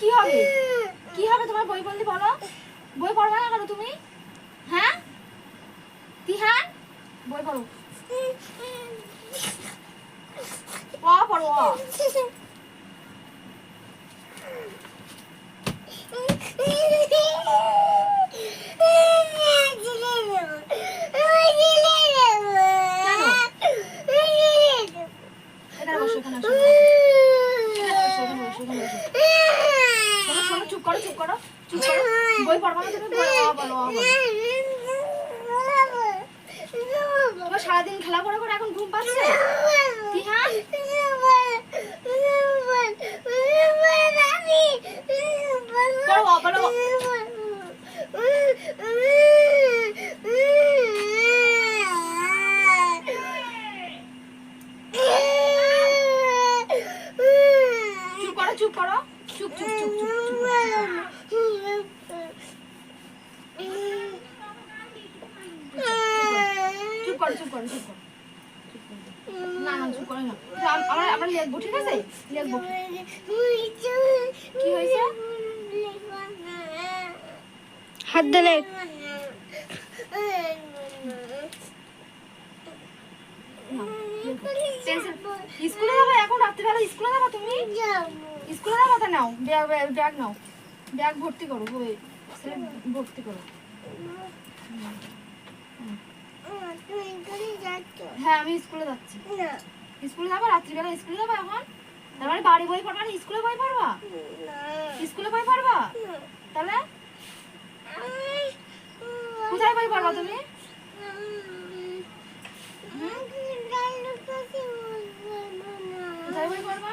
কি হবে? কি হবে তোমার বই পড়লে বলো? বই পড়বে না কেন তুমি? হ্যাঁ? তিহান? বই পড়ো। অ পড়ো অ এখানে বসো এখানে বসো এখানে বসো এখানে বসো এখানে বসো শোনো শোনো চুপ করো চুপ করো চুপ করো। বই পড়বা না তুমি বলো বলো। সারাদিন খেলা করে করে এখন ঘুম পাচ্ছে? করো। চুপ চুপ চুপ চুপ চুপ করো, চুপ। করো চুপ করো চুপ করো চুপ করো। না না চুপ করো না। আমরা আমরা লিখব ঠিক আছে? লিখব। কি হয়েছে? হাত দিলে স্কুলে যাবে এখন রাত্রিবেলা স্কুলে যাবা তুমি? স্কুলে যাবা তা নাও ব্যাগ ব্যাগ- নাও। ব্যাগ ভর্তি করো বই ভর্তি করো। হ্যাঁ আমি স্কুলে যাচ্ছি। স্কুলে যাবা রাত্রিবেলা স্কুলে যাবা এখন? তার মানে বাড়ি বই পড়বা স্কুলে বই পড়বা? স্কুলে বই পড়বা? তাহলে? কোথায় বই পড়বা তুমি? কোথায় বই পড়বা?